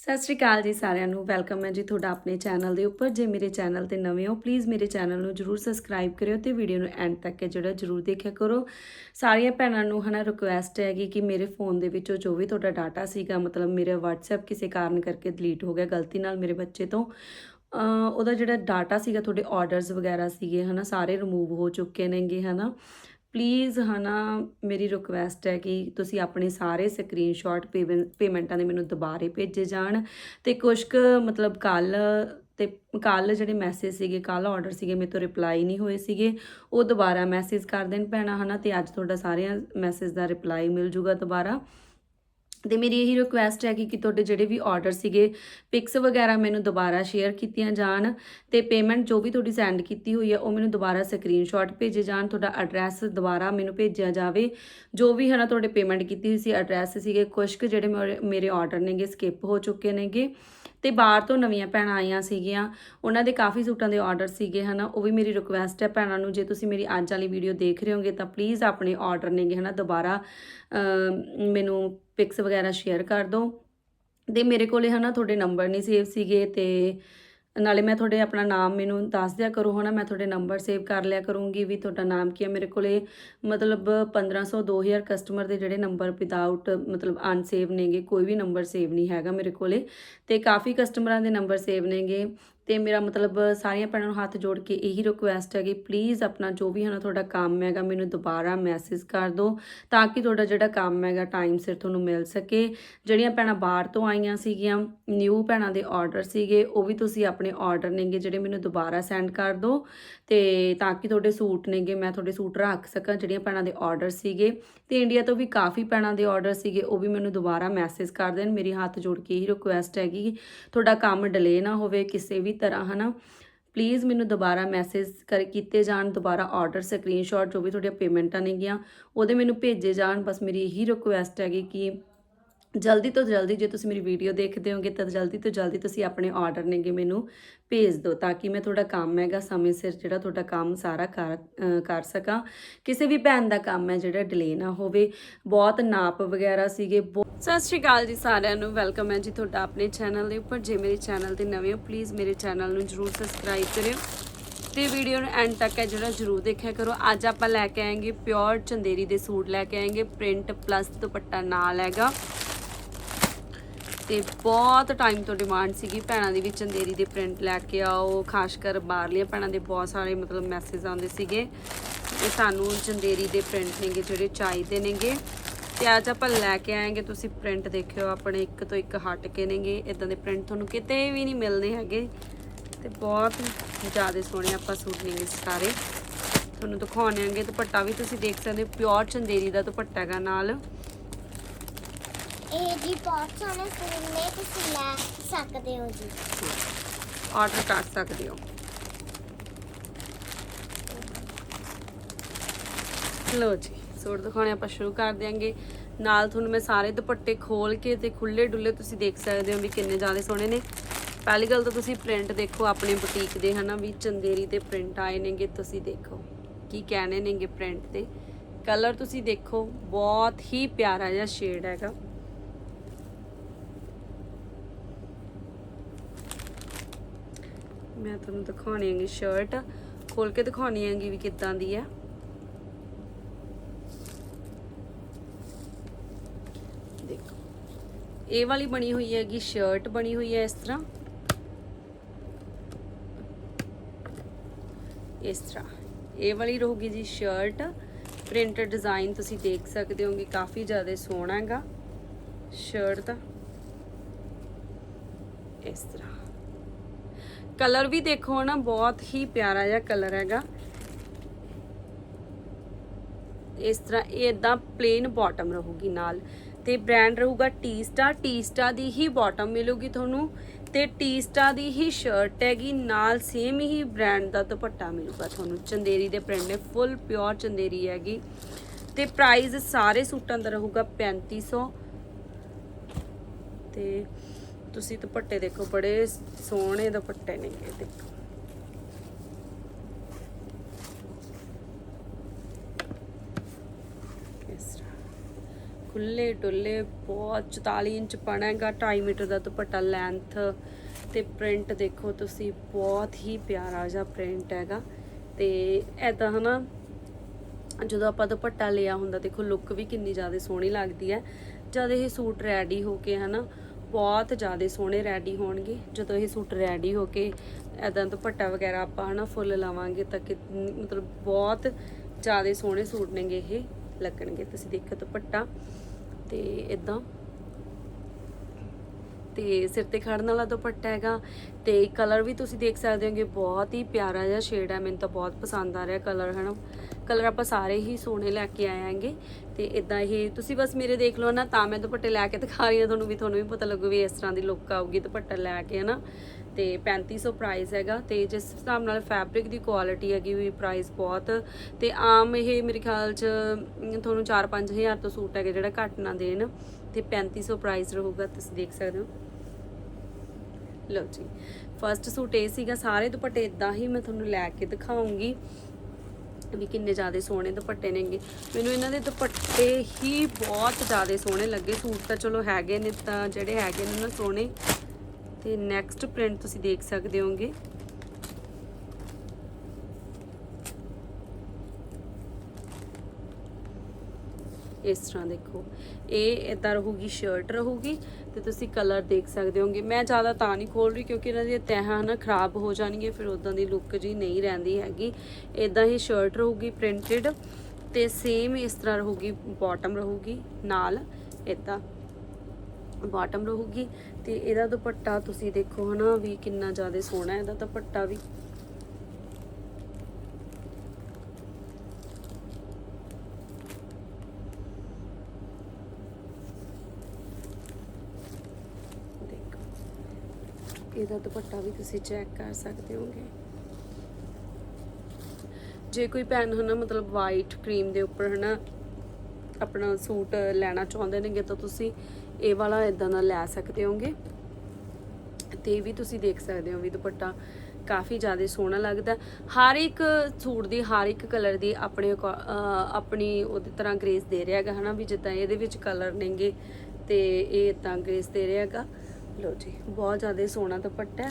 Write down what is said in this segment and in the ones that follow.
ਸਤਿ ਸ਼੍ਰੀ ਅਕਾਲ ਜੀ ਸਾਰਿਆਂ ਨੂੰ। ਵੈਲਕਮ ਹੈ ਜੀ ਤੁਹਾਡਾ ਆਪਣੇ ਚੈਨਲ ਦੇ ਉੱਪਰ। ਜੇ ਮੇਰੇ ਚੈਨਲ ਤੇ ਨਵੇਂ ਹੋ ਪਲੀਜ਼ ਮੇਰੇ ਚੈਨਲ ਨੂੰ ਜਰੂਰ ਸਬਸਕ੍ਰਾਈਬ ਕਰਿਓ ਤੇ ਵੀਡੀਓ ਨੂੰ ਐਂਡ ਤੱਕ ਜਿਹੜਾ ਜਰੂਰ ਦੇਖਿਆ ਕਰੋ। ਸਾਰੀਆਂ ਭੈਣਾਂ ਨੂੰ ਹਨਾ ਰਿਕੁਐਸਟ ਹੈਗੀ ਕਿ ਮੇਰੇ ਫੋਨ ਦੇ ਵਿੱਚੋਂ ਜੋ ਵੀ ਤੁਹਾਡਾ ਡਾਟਾ ਸੀਗਾ, ਮਤਲਬ ਮੇਰਾ WhatsApp ਕਿਸੇ ਕਾਰਨ ਕਰਕੇ ਡਿਲੀਟ ਹੋ ਗਿਆ ਗਲਤੀ ਨਾਲ ਮੇਰੇ ਬੱਚੇ ਤੋਂ ਉਹਦਾ ਜਿਹੜਾ ਡਾਟਾ ਸੀਗਾ, ਤੁਹਾਡੇ ਆਰਡਰਸ ਵਗੈਰਾ ਸੀਗੇ ਹਨਾ, ਸਾਰੇ ਰਿਮੂਵ ਹੋ ਚੁੱਕੇ ਨੇਗੇ ਹਨਾ। ਪਲੀਜ਼ ਹਨਾ ਮੇਰੀ ਰਿਕੁਐਸਟ ਹੈ ਕਿ ਤੁਸੀਂ ਆਪਣੇ ਸਾਰੇ ਸਕਰੀਨਸ਼ਾਟ ਪੇਮੈਂਟਾਂ ਦੇ ਮੈਨੂੰ ਦੁਬਾਰੇ ਭੇਜੇ ਜਾਣ ਤੇ ਕੁਝ ਕੁ ਮਤਲਬ ਕੱਲ ਤੇ ਕੱਲ ਜਿਹੜੇ ਮੈਸੇਜ ਸੀਗੇ ਕੱਲ ਆਰਡਰ ਸੀਗੇ, ਮੇਰੇ ਤੋਂ ਰਿਪਲਾਈ ਨਹੀਂ ਹੋਏ ਸੀਗੇ, ਉਹ ਦੁਬਾਰਾ ਮੈਸੇਜ ਕਰ ਦੇਣ ਪੈਣਾ ਹਨਾ ਤੇ ਅੱਜ ਤੁਹਾਡਾ ਸਾਰਿਆਂ ਮੈਸੇਜ ਦਾ ਰਿਪਲਾਈ ਮਿਲ ਜੂਗਾ ਦੁਬਾਰਾ। ਤੇ ਮੇਰੀ ਇਹੀ ਰਿਕੁਐਸਟ ਹੈ ਕਿ ਕਿ ਤੁਹਾਡੇ ਜਿਹੜੇ ਵੀ ਆਰਡਰ ਸੀਗੇ ਪਿਕਸ ਵਗੈਰਾ ਮੈਨੂੰ ਦੁਬਾਰਾ ਸ਼ੇਅਰ ਕੀਤੀਆਂ ਜਾਣ ਤੇ ਪੇਮੈਂਟ ਜੋ ਵੀ ਤੁਹਾਡੀ ਸੈਂਡ ਕੀਤੀ ਹੋਈ ਹੈ, ਉਹ ਮੈਨੂੰ ਦੁਬਾਰਾ ਸਕਰੀਨਸ਼ਾਟ ਭੇਜੇ ਜਾਣ, ਤੁਹਾਡਾ ਐਡਰੈਸ ਦੁਬਾਰਾ ਮੈਨੂੰ ਭੇਜਿਆ ਜਾਵੇ। ਜੋ ਵੀ ਹੈ ਨਾ ਤੁਹਾਡੇ ਪੇਮੈਂਟ ਕੀਤੀ ਹੋਈ ਸੀ ਐਡਰੈਸ ਸੀਗੇ ਕੁਝ ਕੁ ਜਿਹੜੇ ਮੇਰੇ- ਮੇਰੇ ਆਰਡਰ ਨੇਗੇ ਸਕਿਪ ਹੋ ਚੁੱਕੇ ਨੇਗੇ। ਤੇ ਬਾਹਰ ਤੋਂ ਨਵੀਆਂ ਭੈਣਾਂ ਆਈਆਂ ਸੀਗੀਆਂ, ਉਹਨਾਂ ਦੇ ਕਾਫੀ ਸੂਟਾਂ ਦੇ ਆਰਡਰ ਸੀਗੇ, ਹਨਾ, ਉਹ ਵੀ ਮੇਰੀ ਰਿਕੁਐਸਟ ਹੈ ਭੈਣਾਂ ਨੂੰ, ਜੇ ਤੁਸੀਂ ਮੇਰੀ ਅੱਜ ਵਾਲੀ ਵੀਡੀਓ ਦੇਖ ਰਹੇ ਹੋਗੇ, ਤਾਂ ਪਲੀਜ਼ ਆਪਣੇ ਆਰਡਰ ਨੇਗੇ, ਹਨਾ, ਦੁਬਾਰਾ ਮੈਨੂੰ ਪਿਕਸ ਵਗੈਰਾ ਸ਼ੇਅਰ ਕਰ ਦਿਓ ਤੇ ਮੇਰੇ ਕੋਲੇ ਹਨਾ ਤੁਹਾਡੇ ਨੰਬਰ ਨਹੀਂ ਸੇਵ ਸੀਗੇ ਤੇ ਨਾਲੇ ਮੈਂ ਤੁਹਾਡੇ ਆਪਣਾ ਨਾਮ ਮੈਨੂੰ ਦੱਸ ਦਿਆ ਕਰੋ ਹਨਾ, ਮੈਂ ਤੁਹਾਡੇ ਨੰਬਰ ਸੇਵ ਕਰ ਲਿਆ ਕਰੂੰਗੀ ਵੀ ਤੁਹਾਡਾ ਨਾਮ ਕੀ ਹੈ ਮੇਰੇ ਕੋਲੇ ਮਤਲਬ 1500 2000 ਕਸਟਮਰ ਦੇ ਜਿਹੜੇ ਨੰਬਰ ਵਿਦਆਊਟ ਮਤਲਬ ਅਨਸੇਵ ਨੇਗੇ, ਕੋਈ ਵੀ ਨੰਬਰ ਸੇਵ ਨਹੀਂ ਹੈਗਾ ਮੇਰੇ ਕੋਲੇ। ਤੇ ਕਾਫੀ ਕਸਟਮਰਾਂ ਦੇ ਨੰਬਰ ਸੇਵ ਨੇਗੇ। ਤੇ ਮੇਰਾ ਮਤਲਬ ਸਾਰੀਆਂ ਭੈਣਾਂ ਨੂੰ ਹੱਥ ਜੋੜ ਕੇ ਇਹੀ ਰਿਕੁਐਸਟ ਹੈ ਕਿ ਪਲੀਜ਼ ਆਪਣਾ ਜੋ ਵੀ ਹੈ ਨਾ ਤੁਹਾਡਾ ਕੰਮ ਹੈਗਾ, ਮੈਨੂੰ ਦੁਬਾਰਾ ਮੈਸੇਜ ਕਰ ਦਿਓ ਤਾਂ ਕਿ ਤੁਹਾਡਾ ਜਿਹੜਾ ਕੰਮ ਹੈਗਾ ਟਾਈਮ ਸਿਰ ਤੁਹਾਨੂੰ ਮਿਲ ਸਕੇ। ਜਿਹੜੀਆਂ ਭੈਣਾਂ ਬਾਹਰ ਤੋਂ ਆਈਆਂ ਸੀਗੀਆਂ ਨਿਊ ਭੈਣਾਂ ਦੇ ਆਰਡਰ ਸੀਗੇ, ਉਹ ਵੀ ਤੁਸੀਂ ਆਪਣੇ ਆਰਡਰ ਨੇਗੇ ਜਿਹੜੇ ਮੈਨੂੰ ਦੁਬਾਰਾ ਸੈਂਡ ਕਰ ਦਿਓ ਤੇ ਤਾਂ ਕਿ ਤੁਹਾਡੇ ਸੂਟ ਨੇਗੇ, ਮੈਂ ਤੁਹਾਡੇ ਸੂਟ ਰੱਖ ਸਕਾਂ ਜਿਹੜੀਆਂ ਭੈਣਾਂ ਦੇ ਆਰਡਰ ਸੀਗੇ। ਤੇ ਇੰਡੀਆ ਤੋਂ ਵੀ ਕਾਫੀ ਭੈਣਾਂ ਦੇ ਆਰਡਰ ਸੀਗੇ, ਉਹ ਵੀ ਮੈਨੂੰ ਦੁਬਾਰਾ ਮੈਸੇਜ ਕਰ ਦੇਣ। ਮੇਰੀ ਹੱਥ ਜੋੜ ਕੇ ਇਹੀ ਰਿਕੁਐਸਟ ਹੈਗੀ ਤੁਹਾਡਾ ਕੰਮ ਡਿਲੇ ਨਾ ਹੋਵੇ, ਕਿਸੇ ਵੀ ਤਰ੍ਹਾਂ, ਹਨਾ? ਪਲੀਜ਼ ਮੈਨੂੰ ਦੁਬਾਰਾ ਮੈਸੇਜ ਕਰ, ਕੀਤੇ ਜਾਣ, ਦੁਬਾਰਾ ਆਰਡਰ ਸਕਰੀਨਸ਼ਾਟ ਜੋ ਵੀ ਤੁਹਾਡੀਆਂ ਪੇਮੈਂਟਾਂ ਨੇਗੀਆਂ, ਉਹਦੇ ਮੈਨੂੰ ਭੇਜੇ ਜਾਣ। ਬਸ ਮੇਰੀ ਇਹੀ ਰਿਕੁਐਸਟ ਹੈਗੀ ਕਿ ਜਲਦੀ ਤੋਂ ਜਲਦੀ ਜੇ ਤੁਸੀਂ ਮੇਰੀ ਵੀਡੀਓ ਦੇਖਦੇ ਹੋਗੇ ਤਾਂ ਜਲਦੀ ਤੋਂ ਜਲਦੀ ਤੁਸੀਂ ਆਪਣੇ ਆਰਡਰ ਨੇਗੇ ਮੈਨੂੰ ਭੇਜ ਦਿਓ ਤਾਂ ਕਿ ਮੈਂ ਤੁਹਾਡਾ ਕੰਮ ਹੈਗਾ, ਸਮੇਂ ਸਿਰ ਜਿਹੜਾ ਤੁਹਾਡਾ ਕੰਮ ਸਾਰਾ ਕਰ ਕਰ ਸਕਾਂ। ਕਿਸੇ ਵੀ ਭੈਣ ਦਾ ਕੰਮ ਹੈ ਜਿਹੜਾ ਡਿਲੇ ਨਾ ਹੋਵੇ, ਬਹੁਤ ਨਾਪ ਵਗੈਰਾ ਸੀਗੇ ਬਹੁ- ਸਤਿ ਸ਼੍ਰੀ ਅਕਾਲ ਜੀ ਸਾਰਿਆਂ ਨੂੰ ਵੈਲਕਮ ਹੈ ਜੀ ਤੁਹਾਡਾ ਆਪਣੇ ਚੈਨਲ ਦੇ ਉੱਪਰ। ਜੇ ਮੇਰੇ ਚੈਨਲ ਤੇ ਨਵੇਂ ਹੋ ਪਲੀਜ਼ ਮੇਰੇ ਚੈਨਲ ਨੂੰ ਜਰੂਰ ਸਬਸਕ੍ਰਾਈਬ ਕਰਿਓ। ਤੇ ਵੀਡੀਓ ਨੂੰ ਐਂਡ ਤੱਕ ਹੈ ਜਿਹੜਾ ਜਰੂਰ ਦੇਖਿਆ ਕਰੋ। ਅੱਜ ਆਪਾਂ ਲੈ ਕੇ ਆਏਗੇ ਪਿਓਰ ਚੰਦੇਰੀ ਦੇ ਸੂਟ ਲੈ ਕੇ ਆਏਗੇ ਪ੍ਰਿੰਟ ਪਲੱਸ ਦੁਪੱਟਾ ਨਾਲ ਹੈਗਾ। ਤੇ ਬਹੁਤ ਟਾਈਮ ਤੋਂ ਡਿਮਾਂਡ ਸੀਗੀ ਭੈਣਾਂ ਦੀ ਵੀ ਚੰਦੇਰੀ ਦੇ ਪ੍ਰਿੰਟ ਲੈ ਕੇ ਆਓ, ਖਾਸ ਕਰ ਬਾਹਰਲੀਆਂ ਭੈਣਾਂ ਦੇ ਬਹੁਤ ਸਾਰੇ ਮਤਲਬ ਮੈਸੇਜ ਆਉਂਦੇ ਸੀਗੇ। ਕਿ ਸਾਨੂੰ ਚੰਦੇਰੀ ਦੇ ਪ੍ਰਿੰਟ ਨੇਗੇ ਜਿਹੜੇ ਚਾਹੀਦੇ ਨੇਗੇ। ਤੇ ਅੱਜ ਆਪਾਂ ਲੈ ਕੇ ਆਏਗੇ, ਤੁਸੀਂ ਪ੍ਰਿੰਟ ਦੇਖਿਓ, ਆਪਣੇ ਇੱਕ ਤੋਂ ਇੱਕ ਹਟ ਕੇ ਨੇਗੇ। ਇਦਾਂ ਦੇ ਪ੍ਰਿੰਟ ਤੁਹਾਨੂੰ ਕਿਤੇ ਵੀ ਨਹੀਂ ਮਿਲਨੇ ਹੈਗੇ। ਤੇ ਬਹੁਤ ਜ਼ਿਆਦਾ ਸੋਹਣੇ ਆਪਾਂ ਸੂਟ ਨੇਗੇ ਸਾਰੇ। ਤੁਹਾਨੂੰ ਦਿਖਾਉਣੇ ਆਂਗੇ, ਦੁਪੱਟਾ ਵੀ ਤੁਸੀਂ ਦੇਖ ਸਕਦੇ ਹੋ ਪਿਓਰ ਚੰਦੇਰੀ ਦਾ ਦੁਪੱਟਾ ਹੈਗਾ ਨਾਲ। ਇਹ ਜੀ ਬਹੁਤ ਸੋਹਣੇ ਸੂਟ ਨੇ ਤੁਸੀਂ ਲੈ ਸਕਦੇ ਹੋ ਜੀ? ਆਰਡਰ ਕਰ ਸਕਦੇ ਹੋ। ਲੋ ਜੀ, ਸੂਟ ਦਿਖਾਉਣੇ ਆਪਾਂ ਸ਼ੁਰੂ ਕਰ ਦਿਆਂਗੇ। ਨਾਲ ਤੁਹਾਨੂੰ ਮੈਂ ਸਾਰੇ ਦੁਪੱਟੇ ਖੋਲ ਕੇ ਤੇ ਖੁੱਲੇ ਡੁੱਲੇ ਤੁਸੀਂ ਦੇਖ ਸਕਦੇ ਹੋ ਵੀ ਕਿੰਨੇ ਜ਼ਿਆਦਾ ਸੋਹਣੇ ਨੇ। ਪਹਿਲੀ ਗੱਲ ਤਾਂ ਤੁਸੀਂ ਪ੍ਰਿੰਟ ਦੇਖੋ, ਆਪਣੇ ਬੁਟੀਕ ਦੇ ਹਨਾ ਵੀ ਚੰਦੇਰੀ ਤੇ ਪ੍ਰਿੰਟ ਆਏ ਨੇਗੇ, ਤੁਸੀਂ ਦੇਖੋ ਕੀ ਕਹਿਣੇ ਨੇਗੇ ਪ੍ਰਿੰਟ ਤੇ। ਕਲਰ ਤੁਸੀਂ ਦੇਖੋ, ਬਹੁਤ ਹੀ ਪਿਆਰਾ ਜਿਹਾ ਸ਼ੇਡ ਹੈਗਾ। ਮੈਂ ਤੁਹਾਨੂੰ ਦਿਖਾਉਣੀ ਹੈਗੀ ਸ਼ਰਟ ਖੋਲ ਕੇ ਦਿਖਾਉਣੀ ਹੈਗੀ ਵੀ ਕਿੱਦਾਂ ਦੀ ਹੈ। ਦੇਖੋ, ਇਹ ਵਾਲੀ ਬਣੀ ਹੋਈ ਹੈਗੀ ਸ਼ਰਟ ਬਣੀ ਹੋਈ ਹੈ ਇਸ ਤਰ੍ਹਾਂ। ਇਸ ਤਰ੍ਹਾਂ, ਇਹ ਵਾਲੀ ਰਹੂਗੀ ਜੀ ਸ਼ਰਟ ਪ੍ਰਿੰਟਡ ਡਿਜ਼ਾਈਨ ਤੁਸੀਂ ਦੇਖ ਸਕਦੇ ਹੋਗੇ, ਕਾਫੀ ਜ਼ਿਆਦਾ ਸੋਹਣਾ ਹੈਗਾ। ਸ਼ਰਟ ਦਾ। ਇਸ ਤਰ੍ਹਾਂ। ਕਲਰ ਵੀ ਦੇਖੋ ਨਾ, ਬਹੁਤ ਹੀ ਪਿਆਰਾ ਜਿਹਾ ਕਲਰ ਹੈਗਾ। ਇਸ ਤਰ੍ਹਾਂ ਇਹ ਇਦਾਂ ਪਲੇਨ ਬਾਟਮ ਰਹੂਗੀ ਨਾਲ। ਤੇ ਬ੍ਰਾਂਡ ਰਹੂਗਾ ਟੀ ਸਟਾਰ ਟੀ ਸਟਾਰ ਦੀ ਹੀ ਬਾਟਮ ਮਿਲੂਗੀ ਤੁਹਾਨੂੰ ਤੇ ਟੀ ਸਟਾਰ ਦੀ ਹੀ ਸ਼ਰਟ ਹੈਗੀ। ਨਾਲ ਸੇਮ ਹੀ ਬ੍ਰਾਂਡ ਦਾ ਦੁਪੱਟਾ ਮਿਲੂਗਾ ਤੁਹਾਨੂੰ। ਚੰਦੇਰੀ ਦੇ ਪ੍ਰਿੰਟ ਨੇ ਫੁੱਲ ਪਿਓਰ ਚੰਦੇਰੀ ਹੈਗੀ। ਤੇ ਪ੍ਰਾਈਸ ਸਾਰੇ ਸੂਟਾਂ ਦਾ ਰਹੂਗਾ 3500 ਤੇ ਤੁਸੀਂ ਦੁਪੱਟੇ ਦੇਖੋ, ਬੜੇ ਸੋਹਣੇ ਦੁਪੱਟੇ ਨੇ ਇਹ ਦੇਖੋ। ਇਸ ਤਰ੍ਹਾਂ। ਖੁੱਲੇ ਡੁੱਲੇ ਬਹੁਤ 44 ਇੰਚ ਪਣਾ ਹੈਗਾ 2.5 ਮੀਟਰ ਦਾ ਦੁਪੱਟਾ ਲੈਂਥ ਤੇ ਪ੍ਰਿੰਟ ਦੇਖੋ ਤੁਸੀਂ, ਬਹੁਤ ਹੀ ਪਿਆਰਾ ਜਿਹਾ ਪ੍ਰਿੰਟ ਹੈਗਾ। ਤੇ ਐਦਾਂ ਹਨਾ, ਜਦੋਂ ਆਪਾਂ ਦੁਪੱਟਾ ਲਿਆ ਹੁੰਦਾ, ਦੇਖੋ ਲੁੱਕ ਵੀ ਕਿੰਨੀ ਜ਼ਿਆਦਾ ਸੋਹਣੀ ਲੱਗਦੀ ਹੈ। ਜਦ ਇਹ ਸੂਟ ਰੈਡੀ ਹੋ ਕੇ ਹਨਾ ਬਹੁਤ ਜ਼ਿਆਦਾ ਸੋਹਣੇ ਰੈਡੀ ਹੋਣਗੇ। ਜਦੋਂ ਇਹ ਸੂਟ ਰੈਡੀ ਹੋ ਕੇ ਐਦਾਂ ਦੁਪੱਟਾ ਵਗੈਰਾ ਆਪਾਂ ਹਨਾ ਫੁੱਲ ਲਾਵਾਂਗੇ ਤਾਂ ਕਿ ਮਤਲਬ ਬਹੁਤ ਜ਼ਿਆਦਾ ਸੋਹਣੇ ਸੂਟ ਨੇਗੇ ਇਹ ਲੱਗਣਗੇ। ਤੁਸੀਂ ਦੇਖੋ ਦੁਪੱਟਾ ਤੇ ਇਦਾਂ ਤੇ ਸਿਰ ਤੇ ਖੜਨ ਵਾਲਾ ਦੁਪੱਟਾ ਹੈਗਾ ਤੇ ਕਲਰ ਵੀ ਤੁਸੀਂ ਦੇਖ ਸਕਦੇ ਹੋਗੇ, ਬਹੁਤ ਹੀ ਪਿਆਰਾ ਜਿਹਾ ਸ਼ੇਡ ਹੈ। ਮੈਨੂੰ ਤਾਂ ਬਹੁਤ ਪਸੰਦ ਆ ਰਿਹਾ ਕਲਰ ਹਨਾ। ਕਲਰ ਆਪਾਂ ਸਾਰੇ ਹੀ ਸੋਹਣੇ ਲੈ ਕੇ ਆਏ ਆਂਗੇ ਤੇ ਇਦਾਂ ਇਹ ਤੁਸੀਂ ਬਸ ਮੇਰੇ ਦੇਖ ਲਓ ਨਾ ਤਾਂ ਮੈਂ ਦੁਪੱਟੇ ਲੈ ਕੇ ਦਿਖਾ ਰਹੀ ਹਾਂ ਤੁਹਾਨੂੰ ਵੀ ਤੁਹਾਨੂੰ ਵੀ ਪਤਾ ਲੱਗੂ ਵੀ ਇਸ ਤਰ੍ਹਾਂ ਦੀ ਲੁੱਕ ਆਊਗੀ ਦੁਪੱਟਾ ਲੈ ਕੇ ਹਨਾ। ਤੇ 3500 ਪ੍ਰਾਈਸ ਹੈਗਾ ਤੇ ਜਿਸ ਹਿਸਾਬ ਨਾਲ ਫੈਬਰਿਕ ਦੀ ਕੁਆਲਿਟੀ ਹੈਗੀ ਵੀ ਪ੍ਰਾਈਸ ਬਹੁਤ। ਤੇ ਆਮ ਇਹ ਮੇਰੇ ਖਿਆਲ ਚ ਅਮ, ਤੁਹਾਨੂੰ 4-5000 ਤੋਂ ਸੂਟ ਹੈਗਾ ਜਿਹੜਾ ਘੱਟ ਨਾ ਦੇਣ। ਤੇ 3500 ਪ੍ਰਾਈਸ ਰਹੂਗਾ ਤੁਸੀਂ ਦੇਖ ਸਕਦੇ ਹੋ। ਲਓ ਜੀ ਫਰਸਟ ਸੂਟ ਇਹ ਸੀਗਾ ਸਾਰੇ ਦੁਪੱਟੇ ਇਦਾਂ ਹੀ ਮੈਂ ਤੁਹਾਨੂੰ ਲੈ ਕੇ ਦਿਖਾਉਂਗੀ। ਵੀ ਕਿੰਨੇ ਜ਼ਿਆਦਾ ਸੋਹਣੇ ਦੁਪੱਟੇ ਨੇਗੇ। ਮੈਨੂੰ ਇਹਨਾਂ ਦੇ ਦੁਪੱਟੇ ਹੀ ਬਹੁਤ ਜ਼ਿਆਦਾ ਸੋਹਣੇ ਲੱਗੇ। ਸੂਟ ਤਾਂ ਚਲੋ ਹੈਗੇ ਨੇ ਤਾਂ ਜਿਹੜੇ ਹੈਗੇ ਨੇ ਨਾ ਸੋਹਣੇ। ਤੇ ਨੈਕਸਟ ਪ੍ਰਿੰਟ ਤੁਸੀਂ ਦੇਖ ਸਕਦੇ ਹੋਗੇ। ਇਸ ਤਰ੍ਹਾਂ ਦੇਖੋ। ਇਹ ਇਦਾਂ ਰਹੂਗੀ ਸ਼ਰਟ ਰਹੂਗੀ ਤੇ ਤੁਸੀਂ ਕਲਰ ਦੇਖ ਸਕਦੇ ਹੋਗੇ ਮੈਂ ਜ਼ਿਆਦਾ ਤਾਂ ਨਹੀਂ ਖੋਲ ਰਹੀ ਕਿਉਂਕਿ ਇਹਨਾਂ ਦੀਆਂ ਤਹਾਂ ਨਾ ਖਰਾਬ ਹੋ ਜਾਣਗੀਆਂ, ਫਿਰ ਉਦਾਂ ਦੀ ਲੁੱਕ ਜੀ ਨਹੀਂ ਰਹਿੰਦੀ ਹੈਗੀ। ਇਦਾਂ ਹੀ ਸ਼ਰਟ ਰਹੂਗੀ ਪ੍ਰਿੰਟਡ ਤੇ ਸੇਮ ਇਸ ਤਰ੍ਹਾਂ ਰਹੂਗੀ ਬਾਟਮ ਰਹੂਗੀ, ਨਾਲ ਇਦਾਂ ਬਾਟਮ ਰਹੂਗੀ ਤੇ ਇਹਦਾ ਦੁਪੱਟਾ ਤੁਸੀਂ ਦੇਖੋ ਹਨਾ ਵੀ ਕਿੰਨਾ ਜ਼ਿਆਦਾ ਸੋਹਣਾ ਇਹਦਾ ਦੁਪੱਟਾ ਵੀ ਦੇਖੋ ਇਹਦਾ ਦੁਪੱਟਾ ਵੀ ਤੁਸੀਂ ਚੈੱਕ ਕਰ ਸਕਦੇ ਹੋਗੇ। ਜੇ ਕੋਈ ਭੈਣ ਹਨਾ, ਮਤਲਬ ਵਾਈਟ ਕਰੀਮ ਦੇ ਉੱਪਰ ਹਨਾ ਆਪਣਾ ਸੂਟ ਲੈਣਾ ਚਾਹੁੰਦੇ ਨੇਗੇ, ਤਾਂ ਤੁਸੀਂ ਇਹ ਵਾਲਾ ਇਦਾਂ ਦਾ ਲੈ ਸਕਦੇ ਹੋਗੇ। ਤੇ ਇਹ ਵੀ ਤੁਸੀਂ ਦੇਖ ਸਕਦੇ ਹੋ ਵੀ ਦੁਪੱਟਾ ਕਾਫੀ ਜ਼ਿਆਦਾ ਸੋਹਣਾ ਲੱਗਦਾ। ਹਰ ਇੱਕ ਸੂਟ ਦੀ, ਹਰ ਇੱਕ ਕਲਰ ਦੀ ਆਪਣੇ ਅਕੋ- ਆਪਣੀ ਉਹਦੀ ਤਰ੍ਹਾਂ ਗ੍ਰੇਸ ਦੇ ਰਿਹਾ ਹੈਗਾ ਹਨਾ, ਵੀ ਜਿੱਦਾਂ ਇਹਦੇ ਵਿੱਚ ਕਲਰ ਨੇਗੇ ਤੇ ਇਹ ਤਾਂ ਗ੍ਰੇਸ ਦੇ ਰਿਹਾ ਹੈਗਾ। ਲੋ ਜੀ, ਬਹੁਤ ਜ਼ਿਆਦਾ ਸੋਹਣਾ ਦੁਪੱਟਾ ਹੈ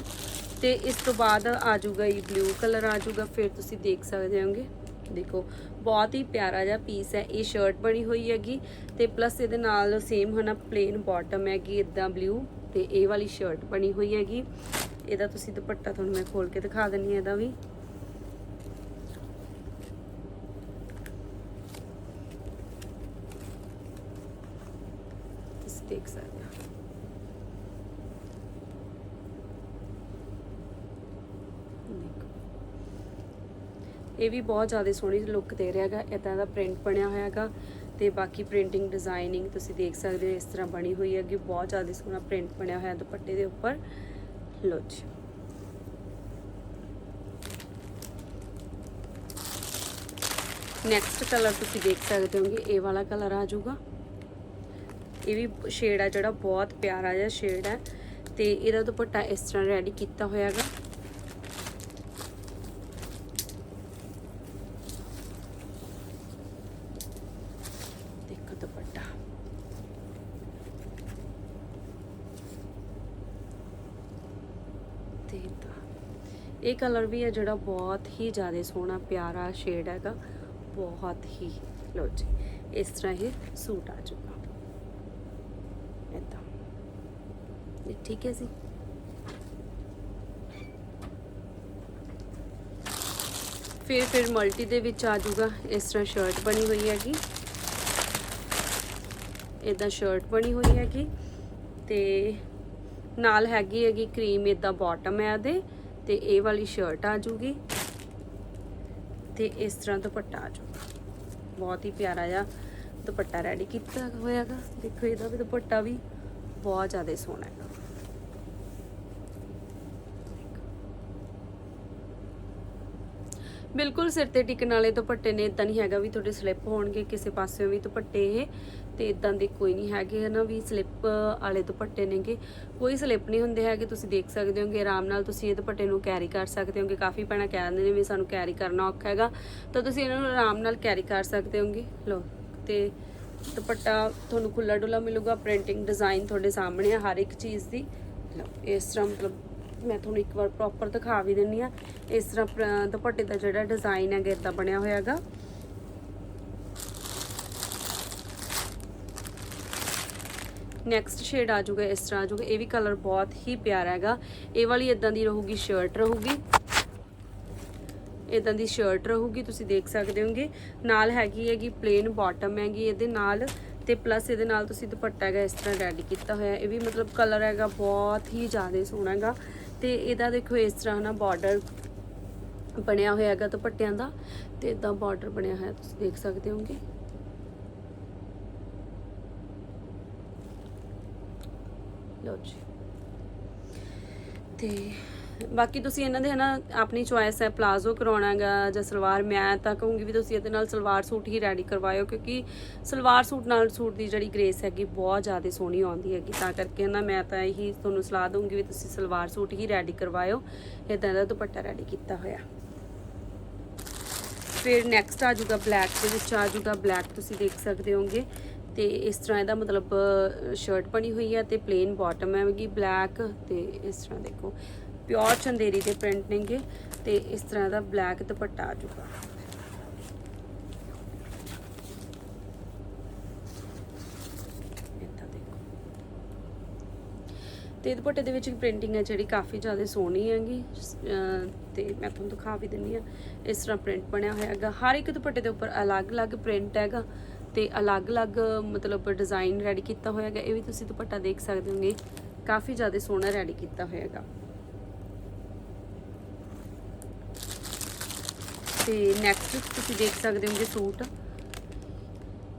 ਤੇ ਇਸ ਤੋਂ ਬਾਅਦ ਆ ਜਾਊਗਾ ਇਹ ਬਲੂ ਕਲਰ ਆ ਜਾਊਗਾ ਫਿਰ ਤੁਸੀਂ ਦੇਖ ਸਕਦੇ ਹੋਗੇ ਦੇਖੋ, ਬਹੁਤ ਹੀ ਪਿਆਰਾ ਜਿਹਾ ਪੀਸ ਹੈ, ਇਹ ਸ਼ਰਟ ਬਣੀ ਹੋਈ ਹੈਗੀ ਤੇ ਪਲੱਸ ਇਹਦੇ ਨਾਲ ਸੇਮ ਹਨਾ ਪਲੇਨ ਬਾਟਮ ਹੈਗੀ ਇਦਾਂ ਬਲੂ ਤੇ ਇਹ ਵਾਲੀ ਸ਼ਰਟ ਬਣੀ ਹੋਈ ਹੈਗੀ। ਇਹਦਾ ਤੁਸੀਂ ਦੁਪੱਟਾ ਤੁਹਾਨੂੰ ਮੈਂ ਖੋਲ ਕੇ ਦਿਖਾ ਦਿੰਨੀ ਹਾਂ ਇਹਦਾ ਵੀ। ਤੁਸੀਂ ਦੇਖ ਸਕਦੇ ਹੋ ਦੇਖੋ ਇਹ ਵੀ ਬਹੁਤ ਜ਼ਿਆਦਾ ਸੋਹਣੀ ਲੁੱਕ ਦੇ ਰਿਹਾ ਹੈਗਾ। ਇਦਾਂ ਦਾ ਪ੍ਰਿੰਟ ਬਣਿਆ ਹੋਇਆ ਹੈਗਾ ਤੇ ਬਾਕੀ ਪ੍ਰਿੰਟਿੰਗ ਡਿਜ਼ਾਈਨਿੰਗ ਤੁਸੀਂ ਦੇਖ ਸਕਦੇ ਹੋ, ਇਸ ਤਰ੍ਹਾਂ ਬਣੀ ਹੋਈ ਹੈਗੀ। ਬਹੁਤ ਜ਼ਿਆਦਾ ਸੋਹਣਾ ਪ੍ਰਿੰਟ ਬਣਿਆ ਹੋਇਆ ਦੁਪੱਟੇ ਦੇ ਉੱਪਰ। ਲੋ ਜੀ। ਨੈਕਸਟ ਕਲਰ ਤੁਸੀਂ ਦੇਖ ਸਕਦੇ ਹੋਗੇ, ਇਹ ਵਾਲਾ ਕਲਰ ਆ ਜਾਊਗਾ। ਇਹ ਵੀ ਸ਼ੇਡ ਆ ਜਿਹੜਾ ਬਹੁਤ ਪਿਆਰਾ ਜਿਹਾ ਸ਼ੇਡ ਹੈ ਤੇ ਇਹਦਾ ਦੁਪੱਟਾ ਇਸ ਤਰ੍ਹਾਂ ਰੈਡੀ ਕੀਤਾ ਹੋਇਆ ਹੈਗਾ ਦੇਖੋ ਦੁਪੱਟਾ ਤੇ ਤਾਂ ਇਹ ਕਲਰ ਵੀ ਹੈ ਜਿਹੜਾ ਬਹੁਤ ਹੀ ਜ਼ਿਆਦਾ ਸੋਹਣਾ, ਪਿਆਰਾ ਸ਼ੇਡ ਹੈਗਾ। ਬਹੁਤ ਹੀ ਲੋ ਜੀ, ਇਸ ਤਰ੍ਹਾਂ ਇਹ ਸੂਟ ਆ ਜਾਊਗਾ ਏਦਾਂ। ਇਹ ਠੀਕ ਹੈ ਜੀ? ਫਿਰ ਫਿਰ ਮਲਟੀ ਦੇ ਵਿੱਚ ਆ ਜਾਊਗਾ। ਇਸ ਤਰ੍ਹਾਂ ਸ਼ਰਟ ਬਣੀ ਹੋਈ ਹੈਗੀ। ਇਦਾਂ ਸ਼ਰਟ ਬਣੀ ਹੋਈ ਹੈਗੀ। ਤੇ ਨਾਲ ਹੈਗੀ ਹੈਗੀ ਕਰੀਮ ਇਦਾਂ ਬਾਟਮ ਹੈ ਇਹਦੇ। ਤੇ ਇਹ ਵਾਲੀ ਸ਼ਰਟ ਆ ਜੂਗੀ। ਤੇ ਇਸ ਤਰ੍ਹਾਂ ਦੁਪੱਟਾ ਆ ਜੂਗਾ। ਬਹੁਤ ਹੀ ਪਿਆਰਾ ਜਿਹਾ ਦੁਪੱਟਾ ਰੈਡੀ ਕੀਤਾ ਹੋਇਆਗਾ। ਦੇਖੋ ਇਹਦਾ ਵੀ ਦੁਪੱਟਾ ਵੀ ਬਹੁਤ ਜ਼ਿਆਦਾ ਸੋਹਣਾ ਹੈਗਾ। ਬਿਲਕੁਲ ਸਿਰ ਤੇ ਟਿਕਣ ਵਾਲੇ ਦੁਪੱਟੇ ਨੇ ਇਦਾਂ ਨਹੀਂ ਹੈਗਾ ਵੀ ਤੁਹਾਡੇ ਸਲਿੱਪ ਹੋਣਗੇ ਕਿਸੇ ਪਾਸਿਓਂ ਵੀ ਦੁਪੱਟੇ ਇਹ ਤੇ ਇਦਾਂ ਦੇ ਕੋਈ ਨਹੀਂ ਹੈਗੇ ਹਨਾ ਵੀ ਸਲਿੱਪ ਵਾਲੇ ਦੁਪੱਟੇ ਨੇਗੇ। ਕੋਈ ਸਲਿੱਪ ਨਹੀਂ ਹੁੰਦੇ ਹੈਗੇ ਤੁਸੀਂ ਦੇਖ ਸਕਦੇ ਹੋਗੇ ਆਰਾਮ ਨਾਲ ਤੁਸੀਂ ਇਹ ਦੁਪੱਟੇ ਨੂੰ ਕੈਰੀ ਕਰ ਸਕਦੇ ਹੋਗੇ। ਕਾਫੀ ਭੈਣਾਂ ਕਹਿ ਦਿੰਦੇ ਨੇ ਵੀ ਸਾਨੂੰ ਕੈਰੀ ਕਰਨਾ ਔਖਾ ਹੈਗਾ ਤਾਂ ਤੁਸੀਂ ਇਹਨਾਂ ਨੂੰ ਆਰਾਮ ਨਾਲ ਕੈਰੀ ਕਰ ਸਕਦੇ ਹੋਗੇ। ਲੋ ਤੇ ਦੁਪੱਟਾ ਤੁਹਾਨੂੰ ਖੁੱਲਾ ਡੁੱਲਾ ਮਿਲੂਗਾ ਪ੍ਰਿੰਟਿੰਗ ਡਿਜ਼ਾਈਨ ਤੁਹਾਡੇ ਸਾਹਮਣੇ ਆ ਹਰ ਇੱਕ ਚੀਜ਼ ਦੀ। ਲਓ, ਇਸ ਤਰ੍ਹਾਂ ਮਤਲਬ ਮੈਂ ਤੁਹਾਨੂੰ ਇੱਕ ਵਾਰ ਪ੍ਰੋਪਰ ਦਿਖਾ ਵੀ ਦਿੰਨੀ ਆ। ਇਸ ਤਰ੍ਹਾਂ ਦੁਪੱਟੇ ਦਾ ਜਿਹੜਾ ਡਿਜ਼ਾਈਨ ਹੈਗਾ ਇਦਾਂ ਬਣਿਆ ਹੋਇਆ ਹੈਗਾ। ਨੈਕਸਟ ਸ਼ੇਡ ਆ ਜਾਊਗਾ, ਇਸ ਤਰ੍ਹਾਂ ਆ ਜਾਊਗਾ। ਇਹ ਵੀ ਕਲਰ ਬਹੁਤ ਹੀ ਪਿਆਰਾ ਹੈਗਾ। ਇਹ ਵਾਲੀ ਇਦਾਂ ਦੀ ਰਹੂਗੀ ਸ਼ਰਟ ਰਹੂਗੀ। ਇਦਾਂ ਦੀ ਸ਼ਰਟ ਰਹੂਗੀ, ਤੁਸੀਂ ਦੇਖ ਸਕਦੇ ਹੋਗੇ। ਨਾਲ ਹੈਗੀ ਹੈਗੀ ਪਲੇਨ ਬਾਟਮ ਹੈਗੀ ਇਹਦੇ ਨਾਲ। ਤੇ ਪਲੱਸ ਇਹਦੇ ਨਾਲ ਤੁਸੀਂ ਦੁਪੱਟਾ ਹੈਗਾ, ਇਸ ਤਰ੍ਹਾਂ ਰੈਡੀ ਕੀਤਾ ਹੋਇਆ। ਇਹ ਵੀ ਮਤਲਬ ਕਲਰ ਹੈਗਾ, ਬਹੁਤ ਹੀ ਜ਼ਿਆਦਾ ਸੋਹਣਾ ਹੈਗਾ। ਤੇ ਇਹਦਾ ਦੇਖੋ ਇਸ ਤਰ੍ਹਾਂ ਨਾ ਬਾਰਡਰ ਬਣਿਆ ਹੋਇਆ ਹੈਗਾ ਦੁਪੱਟਿਆਂ ਦਾ ਤੇ ਇਦਾਂ ਬਾਰਡਰ ਬਣਿਆ ਹੋਇਆ, ਤੁਸੀਂ ਦੇਖ ਸਕਦੇ ਹੋਗੇ। ਲਓ ਜੀ। ਤੇ ਬਾਕੀ ਤੁਸੀਂ ਇਹਨਾਂ ਦੇ ਹਨਾ, ਆਪਣੀ ਚੁਆਇਸ ਹੈ ਪਲਾਜ਼ੋ ਕਰਾਉਣਾਗਾ ਜਾਂ ਸਲਵਾਰ, ਮੈਂ ਤਾਂ ਕਹੂੰਗੀ ਵੀ ਤੁਸੀਂ ਇਹਦੇ ਨਾਲ ਸਲਵਾਰ ਸੂਟ ਹੀ ਰੈਡੀ ਕਰਵਾਇਓ ਕਿਉਂਕਿ ਸਲਵਾਰ ਸੂਟ ਨਾਲ ਸੂਟ ਦੀ ਜਿਹੜੀ ਗ੍ਰੇਸ ਹੈਗੀ ਬਹੁਤ ਜ਼ਿਆਦਾ ਸੋਹਣੀ ਆਉਂਦੀ ਹੈਗੀ। ਤਾਂ ਕਰਕੇ ਨਾ ਮੈਂ ਤਾਂ ਇਹੀ ਤੁਹਾਨੂੰ ਸਲਾਹ ਦਊਂਗੀ ਵੀ ਤੁਸੀਂ ਸਲਵਾਰ ਸੂਟ ਹੀ ਰੈਡੀ ਕਰਵਾਇਓ। ਇਦਾਂ ਦਾ ਦੁਪੱਟਾ ਰੈਡੀ ਕੀਤਾ ਹੋਇਆ। ਫਿਰ ਨੈਕਸਟ ਆ ਜੂਗਾ ਬਲੈਕ ਦੇ ਵਿੱਚ, ਆ ਜੂਗਾ ਬਲੈਕ ਤੁਸੀਂ ਦੇਖ ਸਕਦੇ ਹੋਗੇ ਤੇ ਇਸ ਤਰ੍ਹਾਂ ਇਹਦਾ ਮਤਲਬ ਸ਼ਰਟ ਬਣੀ ਹੋਈ ਹੈ ਤੇ ਪਲੇਨ ਬਾਟਮ ਹੈਗੀ ਬਲੈਕ ਤੇ ਇਸ ਤਰ੍ਹਾਂ ਦੇਖੋ। ਪਿਓਰ ਚੰਦੇਰੀ ਦੇ ਪ੍ਰਿੰਟ ਨੇਗੇ ਤੇ ਇਸ ਤਰ੍ਹਾਂ ਦਾ ਬਲੈਕ ਦੁਪੱਟਾ ਆ ਜਾਊਗਾ। ਏਦਾਂ ਦੇਖੋ। ਤੇ ਦੁਪੱਟੇ ਦੇ ਵਿੱਚ ਪ੍ਰਿੰਟਿੰਗ ਹੈ ਜਿਹੜੀ ਕਾਫੀ ਜ਼ਿਆਦਾ ਸੋਹਣੀ ਹੈਗੀ। ਅਹ ਤੇ ਮੈਂ ਤੁਹਾਨੂੰ ਦਿਖਾ ਵੀ ਦਿੰਨੀ ਆ ਇਸ ਤਰ੍ਹਾਂ ਪ੍ਰਿੰਟ ਬਣਿਆ ਹੋਇਆ ਹੈਗਾ। ਹਰ ਇੱਕ ਦੁਪੱਟੇ ਦੇ ਉੱਪਰ ਅਲੱਗ-ਅਲੱਗ ਪ੍ਰਿੰਟ ਹੈਗਾ ਤੇ ਅਲੱਗ-ਅਲੱਗ ਮਤਲਬ ਡਿਜ਼ਾਈਨ ਰੈਡੀ ਕੀਤਾ ਹੋਇਆ ਹੈਗਾ। ਇਹ ਵੀ ਤੁਸੀਂ ਦੁਪੱਟਾ ਦੇਖ ਸਕਦੇ ਹੋਗੇ। ਕਾਫੀ ਜ਼ਿਆਦਾ ਸੋਹਣਾ ਰੈਡੀ ਕੀਤਾ ਹੋਇਆ ਹੈਗਾ। ਤੇ ਨੈਕਸਟ ਤੁਸੀਂ ਦੇਖ ਸਕਦੇ ਹੋਗੇ ਸੂਟ।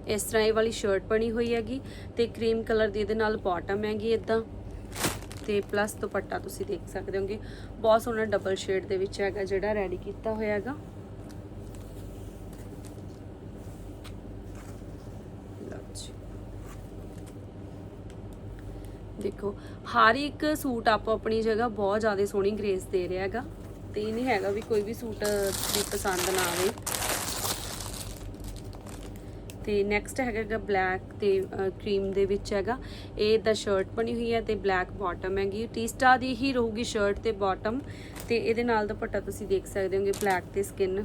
ਇਸ ਤਰ੍ਹਾਂ ਇਹ ਵਾਲੀ ਸ਼ਰਟ ਬਣੀ ਹੋਈ ਹੈਗੀ ਤੇ ਕਰੀਮ ਕਲਰ ਦੀ ਇਹਦੇ ਨਾਲ ਬਾਟਮ ਹੈਗੀ ਇਦਾਂ ਤੇ ਪਲੱਸ ਦੁਪੱਟਾ ਤੁਸੀਂ ਦੇਖ ਸਕਦੇ ਹੋਗੇ। ਬਹੁਤ ਸੋਹਣਾ ਡਬਲ ਸ਼ੇਡ ਦੇ ਵਿੱਚ ਹੈਗਾ ਜਿਹੜਾ ਰੈਡੀ ਕੀਤਾ ਹੋਇਆ ਹੈਗਾ। ਦੇਖੋ, ਹਰ ਇੱਕ ਸੂਟ ਆਪੋ ਆਪਣੀ ਜਗ੍ਹਾ ਬਹੁਤ ਜ਼ਿਆਦਾ ਸੋਹਣੀ ਗ੍ਰੇਸ ਦੇ ਰਿਹਾ ਹੈਗਾ। ਤੇ ਇਹ ਨਹੀਂ ਹੈਗਾ ਵੀ ਕੋਈ ਵੀ ਸੂਟ ਦੀ ਪਸੰਦ ਨਾ ਆਵੇ। ਤੇ ਨੈਕਸਟ ਹੈਗਾ ਬਲੈਕ ਤੇ ਕਰੀਮ ਦੇ ਵਿੱਚ ਹੈਗਾ। ਇਹ ਦਾ ਸ਼ਰਟ ਬਣੀ ਹੋਈ ਹੈ ਤੇ ਬਲੈਕ ਬਾਟਮ ਹੈਗੀ ਟੀਸਟਾ ਦੀ ਹੀ ਰਹੂਗੀ ਸ਼ਰਟ ਤੇ ਬਾਟਮ ਤੇ ਇਹਦੇ ਨਾਲ ਦੁਪੱਟਾ ਤੁਸੀਂ ਦੇਖ ਸਕਦੇ ਹੋਗੇ ਬਲੈਕ ਤੇ ਸਕਿਨ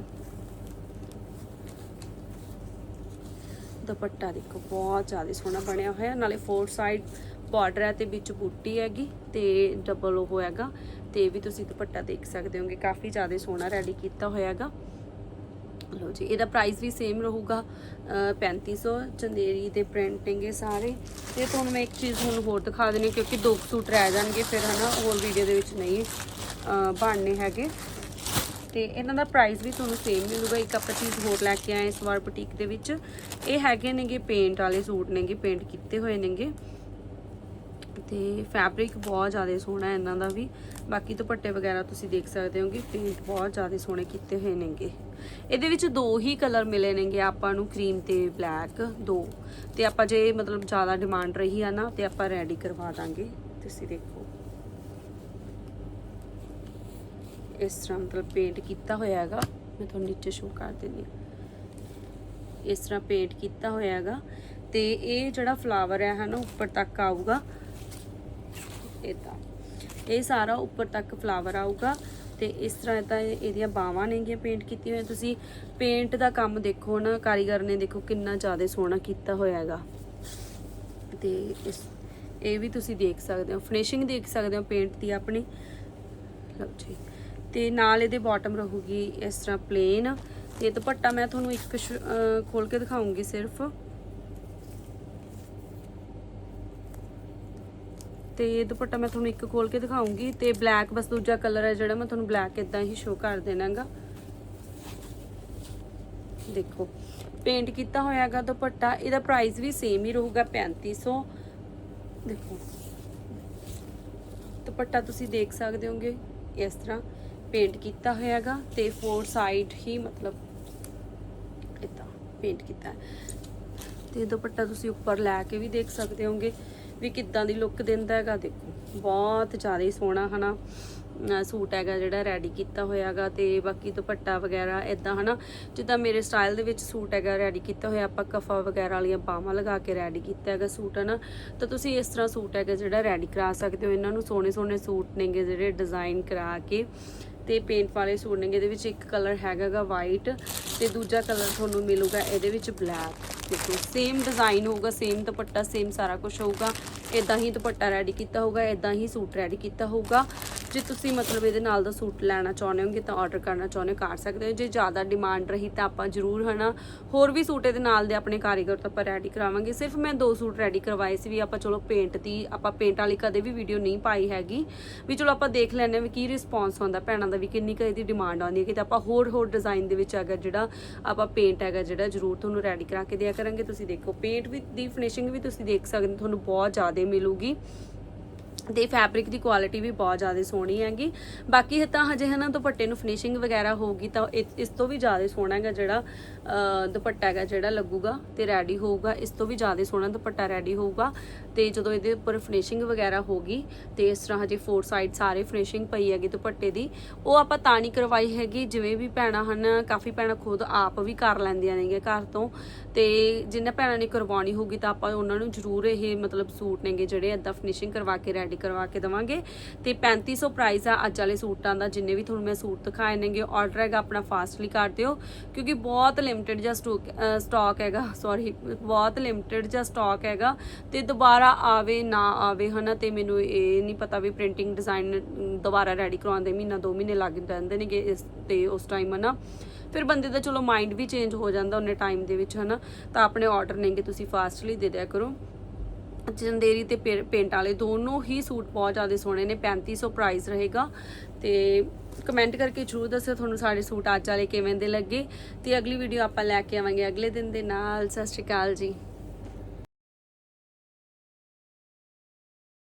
ਦੁਪੱਟਾ ਦੇਖੋ, ਬਹੁਤ ਜ਼ਿਆਦਾ ਸੋਹਣਾ ਬਣਿਆ ਹੋਇਆ। ਨਾਲੇ ਫੋਰ ਸਾਈਡ ਬਾਰਡਰ ਹੈ ਤੇ ਵਿੱਚ ਬੂਟੀ ਹੈਗੀ ਤੇ ਡਬਲ ਉਹ ਹੈਗਾ ਤੇ ਇਹ ਵੀ ਤੁਸੀਂ ਦੁਪੱਟਾ ਦੇਖ ਸਕਦੇ ਹੋਗੇ, ਕਾਫੀ ਜ਼ਿਆਦਾ ਸੋਹਣਾ ਰੈਡੀ ਕੀਤਾ ਹੋਇਆ ਹੈਗਾ। ਲੋ ਜੀ, ਇਹਦਾ ਪ੍ਰਾਈਸ ਵੀ ਸੇਮ ਰਹੂਗਾ, ਅਹ 3500 ਚੰਦੇਰੀ ਦੇ ਪ੍ਰਿੰਟਿੰਗ ਇਹ ਸਾਰੇ। ਤੇ ਤੁਹਾਨੂੰ ਮੈਂ ਇੱਕ ਚੀਜ਼ ਹੁਣ ਹੋਰ ਦਿਖਾ ਦੇਣੀ ਕਿਉਂਕਿ ਦੋ ਕੁ ਸੂਟ ਰਹਿ ਜਾਣਗੇ, ਫਿਰ ਹਨਾ ਹੋਰ ਵੀਡੀਓ ਦੇ ਵਿੱਚ ਨਹੀਂ ਬਣਨੇ ਹੈਗੇ। ਤੇ ਇਹਨਾਂ ਦਾ ਪ੍ਰਾਈਸ ਵੀ ਤੁਹਾਨੂੰ ਸੇਮ ਮਿਲੂਗਾ, ਇੱਕ ਆਪਾਂ ਚੀਜ਼ ਹੋਰ ਲੈ ਕੇ ਆਏ ਇਸ ਵਾਰ ਬੁਟੀਕ ਦੇ ਵਿੱਚ। ਇਹ ਹੈਗੇ ਨੇਗੇ ਪੇਂਟ ਵਾਲੇ ਸੂਟ ਨੇਗੇ ਪੇਂਟ ਕੀਤੇ ਹੋਏ ਨੇਗੇ। ਤੇ ਫੈਬਰਿਕ ਬਹੁਤ ਜ਼ਿਆਦਾ ਸੋਹਣਾ ਹੈ ਇਹਨਾਂ ਦਾ ਵੀ। ਬਾਕੀ ਦੁਪੱਟੇ ਵਗੈਰਾ ਤੁਸੀਂ ਦੇਖ ਸਕਦੇ ਹੋ ਕਿ ਪੇਂਟ ਬਹੁਤ ਜ਼ਿਆਦਾ ਸੋਹਣੇ ਕੀਤੇ ਹੋਏ ਨੇਗੇ। ਇਹਦੇ ਵਿੱਚ ਦੋ ਹੀ ਕਲਰ ਮਿਲੇ ਨੇਗੇ ਆਪਾਂ ਨੂੰ ਕਰੀਮ ਤੇ ਬਲੈਕ ਦੋ। ਤੇ ਆਪਾਂ ਜੇ ਮਤਲਬ ਜ਼ਿਆਦਾ ਡਿਮਾਂਡ ਰਹੀ ਆ ਨਾ, ਤੇ ਆਪਾਂ ਰੈਡੀ ਕਰਵਾ ਦਾਂਗੇ। ਤੁਸੀਂ ਦੇਖੋ। ਇਸ ਤਰ੍ਹਾਂ ਮਤਲਬ ਪੇਂਟ ਕੀਤਾ ਹੋਇਆ ਹੈਗਾ। ਮੈਂ ਤੁਹਾਨੂੰ ਨੀਚੇ ਸ਼ੋ ਕਰ ਦਿੰਦੀ ਹਾਂ। ਇਸ ਤਰ੍ਹਾਂ ਪੇਂਟ ਕੀਤਾ ਹੋਇਆ ਹੈਗਾ। ਤੇ ਇਹ ਜਿਹੜਾ ਫਲਾਵਰ ਹੈ ਹਨਾ, ਉੱਪਰ ਤੱਕ ਆਊਗਾ। ਇਦਾਂ ਇਹ ਸਾਰਾ ਉੱਪਰ ਤੱਕ ਫਲਾਵਰ ਆਊਗਾ ਤੇ ਇਸ ਤਰ੍ਹਾਂ ਤਾਂ ਇਹਦੀਆਂ ਬਾਵਾਂ ਨੇਗੀਆਂ ਪੇਂਟ ਕੀਤੀਆਂ ਹੋਈਆਂ। ਤੁਸੀਂ ਪੇਂਟ ਦਾ ਕੰਮ ਦੇਖੋ ਨਾ, ਕਾਰੀਗਰ ਨੇ ਦੇਖੋ ਕਿੰਨਾ ਜ਼ਿਆਦਾ ਸੋਹਣਾ ਕੀਤਾ ਹੋਇਆ ਹੈਗਾ। ਤੇ ਇਸ ਇਹ ਵੀ ਤੁਸੀਂ ਦੇਖ ਸਕਦੇ ਹੋ ਫਿਨਿਸ਼ਿੰਗ ਦੇਖ ਸਕਦੇ ਹੋ ਪੇਂਟ ਦੀ ਆਪਣੀ। ਲਓ ਜੀ। ਤੇ ਨਾਲ ਇਹਦੇ ਬਾਟਮ ਰਹੂਗੀ ਇਸ ਤਰ੍ਹਾਂ ਪਲੇਨ ਤੇ ਦੁਪੱਟਾ ਮੈਂ ਤੁਹਾਨੂੰ ਇੱਕ ਸ਼- ਖੋਲ ਕੇ ਦਿਖਾਉਂਗੀ ਸਿਰਫ। ਤੇ ਦੁਪੱਟਾ ਮੈਂ ਤੁਹਾਨੂੰ ਇੱਕ ਖੋਲ ਕੇ ਦਿਖਾਉਂਗੀ ਤੇ ਬਲੈਕ ਬਸ ਦੂਜਾ ਕਲਰ ਹੈ ਜਿਹੜਾ, ਮੈਂ ਤੁਹਾਨੂੰ ਬਲੈਕ ਇਦਾਂ ਹੀ ਸ਼ੋ ਕਰ ਦੇਣਾਗਾ। ਦੇਖੋ ਪੇਂਟ ਕੀਤਾ ਹੋਇਆ ਹੈਗਾ ਦੁਪੱਟਾ, ਇਹਦਾ ਪ੍ਰਾਈਸ ਵੀ ਸੇਮ ਹੀ ਰਹੂਗਾ 3500 ਦੇਖੋ, ਦੁਪੱਟਾ ਤੁਸੀਂ ਦੇਖ ਸਕਦੇ ਹੋਗੇ, ਇਸ ਤਰ੍ਹਾਂ ਪੇਂਟ ਕੀਤਾ ਹੋਇਆ ਹੈਗਾ ਤੇ ਫੋਰ ਸਾਈਡ ਹੀ ਮਤਲਬ ਇਦਾਂ ਪੇਂਟ ਕੀਤਾ ਹੈ। ਤੇ ਦੁਪੱਟਾ ਤੁਸੀਂ ਉੱਪਰ ਲੈ ਕੇ ਵੀ ਦੇਖ ਸਕਦੇ ਹੋਗੇ। ਵੀ ਕਿੱਦਾਂ ਦੀ ਲੁੱਕ ਦਿੰਦਾ ਹੈਗਾ, ਦੇਖੋ। ਬਹੁਤ ਜ਼ਿਆਦਾ ਹੀ ਸੋਹਣਾ, ਹਨਾ। ਅਹ ਸੂਟ ਹੈਗਾ ਜਿਹੜਾ ਰੈਡੀ ਕੀਤਾ ਹੋਇਆਗਾ ਤੇ ਬਾਕੀ ਦੁਪੱਟਾ ਵਗੈਰਾ ਇਦਾਂ ਹਨਾ। ਜਿੱਦਾਂ ਮੇਰੇ ਸਟਾਈਲ ਦੇ ਵਿੱਚ ਸੂਟ ਹੈਗਾ ਰੈਡੀ ਕੀਤਾ ਹੋਇਆ, ਆਪਾਂ ਕਫਾ ਵਗੈਰਾ ਵਾਲੀਆਂ ਬਾਹਾਂ ਲਗਾ ਕੇ ਰੈਡੀ ਕੀਤਾ ਹੈਗਾ ਸੂਟ, ਹਨਾ। ਤਾਂ ਤੁਸੀਂ ਇਸ ਤਰ੍ਹਾਂ ਸੂਟ ਹੈਗਾ ਜਿਹੜਾ ਰੈਡੀ ਕਰਾ ਸਕਦੇ ਹੋ। ਇਹਨਾਂ ਨੂੰ ਸੋਹਣੇ ਸੋਹਣੇ ਸੂਟ ਨੇਗੇ ਜਿਹੜੇ ਡਿਜ਼ਾਈਨ ਕਰਾ ਕੇ। ਤੇ ਪੇਂਟ ਵਾਲੇ ਸੂਟ ਨੇਗੇ, ਇਹਦੇ ਵਿੱਚ ਇੱਕ ਕਲਰ ਹੈਗਾਗਾ ਵਾਈਟ ਤੇ ਦੂਜਾ ਕਲਰ ਤੁਹਾਨੂੰ ਮਿਲੂਗਾ ਇਹਦੇ ਵਿੱਚ ਬਲੈਕ ਦੇਖੋ ਸੇਮ ਡਿਜ਼ਾਈਨ ਹੋਊਗਾ ਸੇਮ ਦੁਪੱਟਾ ਸੇਮ ਸਾਰਾ ਕੁਝ ਹੋਊਗਾ। ਇਦਾਂ ਹੀ ਦੁਪੱਟਾ ਰੈਡੀ ਕੀਤਾ ਹੋਊਗਾ ਇਦਾਂ ਹੀ ਸੂਟ ਰੈਡੀ ਕੀਤਾ ਹੋਊਗਾ। ਜੇ ਤੁਸੀਂ ਮਤਲਬ ਇਹਦੇ ਨਾਲ ਦਾ ਸੂਟ ਲੈਣਾ ਚਾਹੁੰਦੇ ਹੋਗੇ ਤਾਂ ਆਰਡਰ ਕਰਨਾ ਚਾਹੁੰਦੇ ਹੋ, ਕਰ ਸਕਦੇ ਹੋ। ਜੇ ਜ਼ਿਆਦਾ ਡਿਮਾਂਡ ਰਹੀ ਤਾਂ ਆਪਾਂ ਜ਼ਰੂਰ ਹਨਾ, ਹੋਰ ਵੀ ਸੂਟ ਇਹਦੇ ਨਾਲ ਦੇ ਆਪਣੇ ਕਾਰੀਗਰ ਤੋਂ ਆਪਾਂ ਰੈਡੀ ਕਰਾਵਾਂਗੇ। ਸਿਰਫ ਮੈਂ ਦੋ ਸੂਟ ਰੈਡੀ ਕਰਵਾਏ ਸੀ ਵੀ ਆਪਾਂ ਚਲੋ ਪੇਂਟ ਦੀ, ਆਪਾਂ ਪੇਂਟ ਵਾਲੀ ਕਦੇ ਵੀ ਵੀਡੀਓ ਨਹੀਂ ਪਾਈ ਹੈਗੀ। ਵੀ ਚਲੋ ਆਪਾਂ ਦੇਖ ਲੈਂਦੇ ਹਾਂ ਵੀ ਕੀ ਰਿਸਪੌਂਸ ਆਉਂਦਾ ਭੈਣਾਂ ਦਾ, ਵੀ ਕਿੰਨੀ ਕੁ ਇਹਦੀ ਡਿਮਾਂਡ ਆਉਂਦੀ ਹੈ। ਕਿ ਤਾਂ ਆਪਾਂ ਹੋਰ ਹੋਰ ਡਿਜ਼ਾਈਨ ਦੇ ਵਿੱਚ ਅਗਰ ਜਿਹੜਾ ਆਪਾਂ ਪੇਂਟ ਹੈਗਾ, ਜਿਹੜਾ ਜ਼ਰੂਰ ਤੁਹਾਨੂੰ ਰੈਡੀ ਕਰਾ ਕੇ ਦਿਆ ਕਰਾਂਗੇ। ਤੁਸੀਂ ਦੇਖੋ ਪੇਂਟ ਵੀ ਦੀ ਫਿਨਿਸ਼ਿੰਗ ਵੀ ਤੁਸੀਂ ਦੇਖ ਸਕਦੇ ਹੋ, ਤੁਹਾਨੂੰ ਬਹੁਤ ਜ਼ਿਆਦਾ ਮਿਲੂਗੀ। ਤੇ ਫੈਬਰਿਕ ਦੀ ਕੁਆਲਿਟੀ ਵੀ ਬਹੁਤ ਜ਼ਿਆਦਾ ਸੋਹਣੀ ਹੈਗੀ। ਬਾਕੀ ਤਾਂ ਹਜੇ ਹਨਾ ਦੁਪੱਟੇ ਨੂੰ ਫਿਨਿਸ਼ਿੰਗ ਵਗੈਰਾ ਹੋਊਗੀ ਤਾਂ ਇਸ ਤੋਂ ਵੀ ਜ਼ਿਆਦਾ ਸੋਹਣਾ ਹੈਗਾ ਜਿਹੜਾ ਦੁਪੱਟਾ ਹੈਗਾ ਜਿਹੜਾ ਲੱਗੂਗਾ ਤੇ ਰੈਡੀ ਹੋਊਗਾ। ਇਸ ਤੋਂ ਵੀ ਜ਼ਿਆਦਾ ਸੋਹਣਾ ਦੁਪੱਟਾ ਰੈਡੀ ਹੋਊਗਾ ਤੇ ਜਦੋਂ ਇਹਦੇ ਉੱਪਰ ਫਿਨਿਸ਼ਿੰਗ ਵਗੈਰਾ ਹੋਗੀ ਤੇ ਇਸ ਤਰ੍ਹਾਂ ਹਜੇ ਫੋਰ ਸਾਈਡ ਸਾਰੇ ਫਿਨਿਸ਼ਿੰਗ ਪਈ ਹੈਗੀ ਦੁਪੱਟੇ ਦੀ। ਉਹ ਆਪਾਂ ਤਾਂ ਨਹੀਂ ਕਰਵਾਈ ਹੈਗੀ, ਜਿਵੇਂ ਵੀ ਭੈਣਾਂ ਹਨ, ਕਾਫੀ ਭੈਣਾਂ ਖੁਦ ਆਪ ਵੀ ਕਰ ਲੈਂਦੀਆਂ ਨੇਗੇ ਘਰ ਤੋਂ ਤੇ ਜਿਨ੍ਹਾਂ ਭੈਣਾਂ ਨੇ ਕਰਵਾਉਣੀ ਹੋਊਗੀ ਤਾਂ ਆਪਾਂ ਉਹਨਾਂ ਨੂੰ ਜ਼ਰੂਰ ਇਹ ਮਤਲਬ ਸੂਟ ਨੇਗੇ ਜਿਹੜੇ ਏਦਾਂ ਫਿਨਿਸ਼ਿੰਗ ਕਰਵਾ ਕੇ ਰੈਡੀ ਕਰਵਾ ਕੇ ਦਵਾਂਗੇ। ਤੇ 3500 ਪ੍ਰਾਈਸ ਆ ਅੱਜ ਵਾਲੇ ਸੂਟਾਂ ਦਾ, ਜਿੰਨੇ ਵੀ ਤੁਹਾਨੂੰ ਮੈਂ ਸੂਟ ਦਿਖਾਏ ਨੇਗੇ ਆਰਡਰ ਹੈਗਾ ਆਪਣਾ ਫਾਸਟਲੀ ਕਰ ਦਿਓ, ਕਿਉਂਕਿ ਬਹੁਤ ਲਿਮਟਿਡ ਜਿਹਾ ਸਟਾਕ ਹੈਗਾ ਸੌਰੀ ਬਹੁਤ ਲਿਮਟਿਡ ਜਿਹਾ ਸਟਾਕ ਹੈਗਾ ਤੇ ਦੁਬਾਰਾ ਆਵੇ, ਨਾ ਆਵੇ, ਹਨਾ, ਤੇ ਮੈਨੂੰ ਇਹ ਨਹੀਂ ਪਤਾ ਵੀ ਪ੍ਰਿੰਟਿੰਗ ਡਿਜ਼ਾਈਨ ਦੁਬਾਰਾ ਰੈਡੀ ਕਰਵਾਉਂਦੇ ਮਹੀਨਾ, ਦੋ ਮਹੀਨੇ ਲੱਗ ਜਾਂਦੇ ਨੇਗੇ ਇਸ ਤੇ, ਉਸ ਟਾਈਮ ਹਨਾ। ਫਿਰ ਬੰਦੇ ਦਾ ਚਲੋ ਮਾਈਂਡ ਵੀ ਚੇਂਜ ਹੋ ਜਾਂਦਾ ਉਹਨੇ ਟਾਈਮ ਦੇ ਵਿੱਚ, ਹਨਾ। ਤਾਂ ਆਪਣੇ ਆਰਡਰ ਨੇਗੇ, ਤੁਸੀਂ ਫਾਸਟਲੀ ਦੇ ਦਿਆ ਕਰੋ। ਚੰਦੇਰੀ ਤੇ ਪੇ- ਪੇਂਟ ਵਾਲੇ ਦੋਨੋਂ ਹੀ ਸੂਟ ਬਹੁਤ ਜ਼ਿਆਦਾ ਸੋਹਣੇ ਨੇ 3500 ਪ੍ਰਾਈਸ ਰਹੇਗਾ। ਤੇ ਕਮੈਂਟ ਕਰਕੇ ਜਰੂਰ ਦੱਸਿਓ ਤੁਹਾਨੂੰ ਸਾਡੇ ਸੂਟ ਅੱਜ ਵਾਲੇ ਕਿਵੇਂ ਦੇ ਲੱਗੇ। ਤੇ ਅਗਲੀ ਵੀਡੀਓ ਆਪਾਂ ਲੈ ਕੇ ਆਵਾਂਗੇ ਅਗਲੇ ਦਿਨ ਦੇ ਨਾਲ। ਸਤਿ ਸ਼੍ਰੀ ਅਕਾਲ ਜੀ।